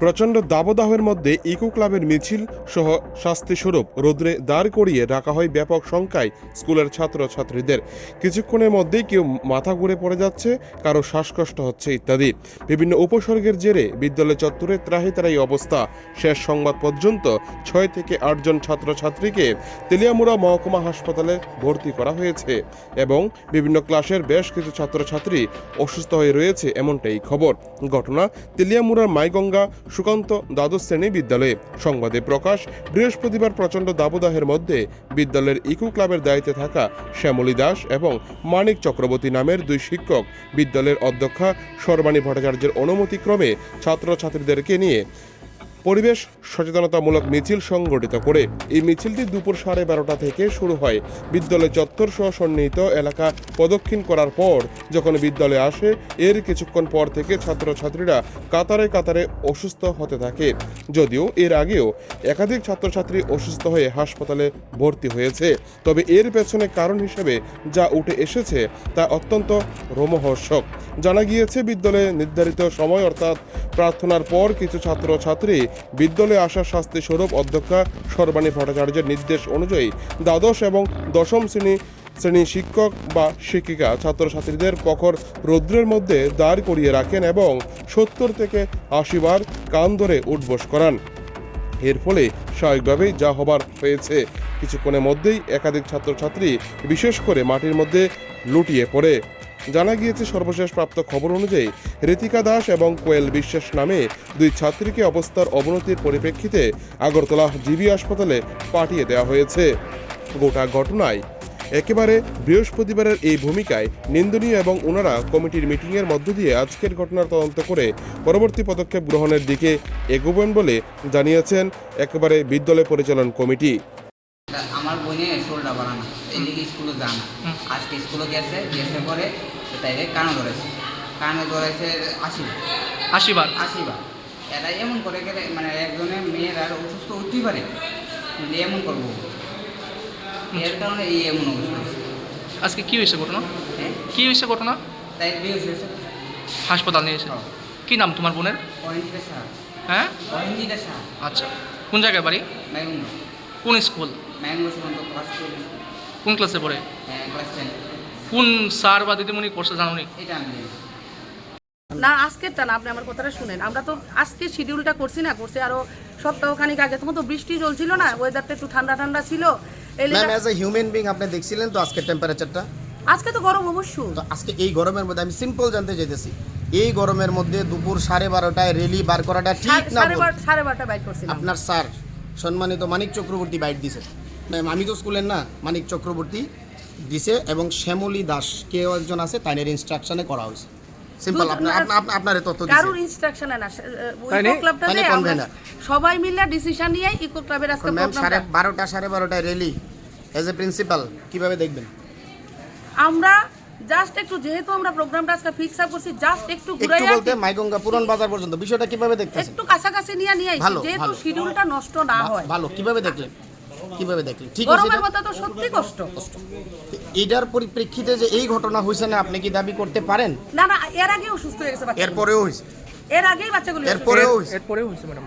প্রচণ্ড দাবদাহের মধ্যে ইকো ক্লাবের মিছিল সহ শাস্তিস্বরূপ রৌদ্রে দাঁড় করিয়ে রাখা হয় ব্যাপক সংখ্যায় স্কুলের ছাত্রছাত্রীদের। কিছুক্ষণের মধ্যেই কেউ মাথা ঘুরে পড়ে যাচ্ছে, কারও শ্বাসকষ্ট হচ্ছে ইত্যাদি। বিভিন্ন উপসর্গের জেরে বিদ্যালয় চত্বরে ত্রাহি অবস্থা। শেষ সংবাদ পর্যন্ত ছয় থেকে আটজন ছাত্রছাত্রীকে তেলিয়ামুড়া মহকুমা হাসপাতালে ভর্তি করা হয়েছে এবং বিভিন্ন ক্লাসের বেশ কিছু ছাত্রছাত্রী অসুস্থ হয়ে রয়েছে এমনটাই খবর। ঘটনা তেলিয়ামুড়ার মাইগঙ্গা সুকান্ত দ্বাদশ শ্রেণি বিদ্যালয়ে। সংবাদে প্রকাশ, বৃহস্পতিবার প্রচণ্ড দাবদাহের মধ্যে বিদ্যালয়ের ইকো ক্লাবের দায়িত্বে থাকা শ্যামলী দাস এবং মানিক চক্রবর্তী নামের দুই শিক্ষক বিদ্যালয়ের অধ্যক্ষা সর্বাণী ভট্টাচার্যের অনুমতিক্রমে ছাত্রছাত্রীদেরকে নিয়ে পরিবেশ সচেতনতামূলক মিছিল সংগঠিত করে এই মিছিলটি দুপুর সাড়ে বারোটা থেকে শুরু হয়। বিদ্যালয় চত্বর সহ সন্নিহিত এলাকা প্রদক্ষিণ করার পর যখন বিদ্যালয়ে আসে, এর কিছুক্ষণ পর থেকে ছাত্রছাত্রীরা কাতারে কাতারে অসুস্থ হতে থাকে। যদিও এর আগেও একাধিক ছাত্রছাত্রী অসুস্থ হয়ে হাসপাতালে ভর্তি হয়েছে। তবে এর পেছনে কারণ হিসেবে যা উঠে এসেছে তা অত্যন্ত রোমহর্ষক। জানা গিয়েছে, বিদ্যালয়ে নির্ধারিত সময় অর্থাৎ প্রার্থনার পর কিছু ছাত্রছাত্রী বিদ্যালয়ে আসার শাস্তি স্বরূপ অধ্যক্ষা সর্বাণী ভট্টাচার্যের নির্দেশ অনুযায়ী দ্বাদশ এবং দশম শ্রেণি শ্রেণি শিক্ষক বা শিক্ষিকা ছাত্রছাত্রীদের প্রখর রৌদ্রের মধ্যে দাঁড় করিয়ে রাখেন এবং সত্তর থেকে আশি বার কান ধরে উঠবোস করান। এর ফলে স্বাভাবিকভাবেই যা হবার হয়েছে। কিছুক্ষণের মধ্যেই একাধিক ছাত্রছাত্রী বিশেষ করে মাটির মধ্যে লুটিয়ে পড়ে। জানা গিয়েছে সর্বশেষ প্রাপ্ত খবর অনুযায়ী ঋতিকা দাস এবং কোয়েল বিশ্বাস নামে দুই ছাত্রীকে অবস্থার অবনতির পরিপ্রেক্ষিতে আগরতলা জিবি হাসপাতালে পাঠিয়ে দেওয়া হয়েছে। গোটা ঘটনায় একেবারে বৃহস্পতিবারের এই ভূমিকায় নিন্দনীয় এবং ওনারা কমিটির মিটিংয়ের মধ্য দিয়ে আজকের ঘটনার তদন্ত করে পরবর্তী পদক্ষেপ গ্রহণের দিকে এগোবেন বলে জানিয়েছেন একেবারে বিদ্যালয় পরিচালন কমিটি। আমার বোনের বানানো এই লিগে স্কুলে যান আজকে স্কুলে গেছে গেছে পরে তাইলে কানে ধরেছে। কানে ধরেছে আশি আশি বার? আশি বার। এরা এমন করে গেলে মানে একজনের মেয়ের আর অসুস্থ হতেই পারে। এমন করব। এর কারণে এই এমন অবস্থা আজকে কি হয়েছে ঘটনা? হ্যাঁ? কি হয়েছে ঘটনা? তাই বিয়ে হয়েছে। হাসপাতাল নিয়েছে হ্যাঁ। কি নাম তোমার বোনের? সাহা হ্যাঁ? আচ্ছা। কোন জায়গায় বাড়ি? ম্যাঙ্গো। কোন স্কুল? ম্যাঙ্গো কোন ক্লাসে পড়ে? হ্যাঁ ক্লাস টেন। কোন স্যার বা দিদিমণি করছে জানো নি এটা আমি। না আজকেরটা না আপনি আমার কথাটা শুনেন। আমরা তো আজকে শিডিউলটা করছি না করছি আরও সপ্তাহখানিক আগে। তখন তো বৃষ্টি চলছিল না ওয়েদারটা একটু ঠান্ডা ঠান্ডা ছিল। Ma'am as a human being আপনি দেখছিলেন তো আজকের টেম্পারেচারটা আজকে তো গরম অবশ্যই। তো আজকে এই গরমের মধ্যে আমি সিম্পল জানতে চাইতেছি। এই গরমের মধ্যে দুপুর সাড়ে বারোটায় রেলি বার করাটা ঠিক না সাড়ে বারোটা বাইট করছিলাম। আপনার স্যার সম্মানিত মানিক চক্রবর্তী বাইট দিছে। ম্যাম আমি তো স্কুলের না মানিক চক্রবর্তী দিছে এবং শ্যামলী দাস কেউ একজন আছে তাইনের ইনস্ট্রাকশনে করা হয়েছে। সিম্পল আপনা- আপনা- আপনার কারোর দিছে ইনস্ট্রাকশনে না। তাই নি? ইকো ক্লাবটাতে আমরা সবাই মিলে ডিসিশন নিয়ে ইকো ক্লাবের আজকে ম্যাম সাড়ে প্রোগ্রামটা বারোটা সাড়ে বারোটায় রেলি অ্যাজ এ প্রিন্সিপাল কীভাবে দেখবেন? আমরা জাস্ট একটু যেহেতু আমরা প্রোগ্রামটা আজকে ফিক্স আপ করছি জাস্ট একটু একটু ঘুরাইয়া বলতে মাইগঙ্গা পুরান বাজার পর্যন্ত বিষয়টা কীভাবে দেখতেছেন? একটু কাছাকাছি নিয়ে নিয়ে যেহেতু শিডিউলটা নষ্ট না হয়। ভালো কীভাবে দেখলেন? কীভাবে দেখলেন? ঠিক আছে গরমের মধ্যে তো সত্যি কষ্ট। এটার পরিপ্রেক্ষিতে যে এই ঘটনা হয়েছে না আপনি কি দাবি করতে পারেন? না না এর আগেও সুস্থ হয়ে গেছে। এরপরেও হয়েছে। এর আগেই বাচ্চাগুলো এরপরেও হয়েছে। এরপরেও হয়েছে ম্যাডাম।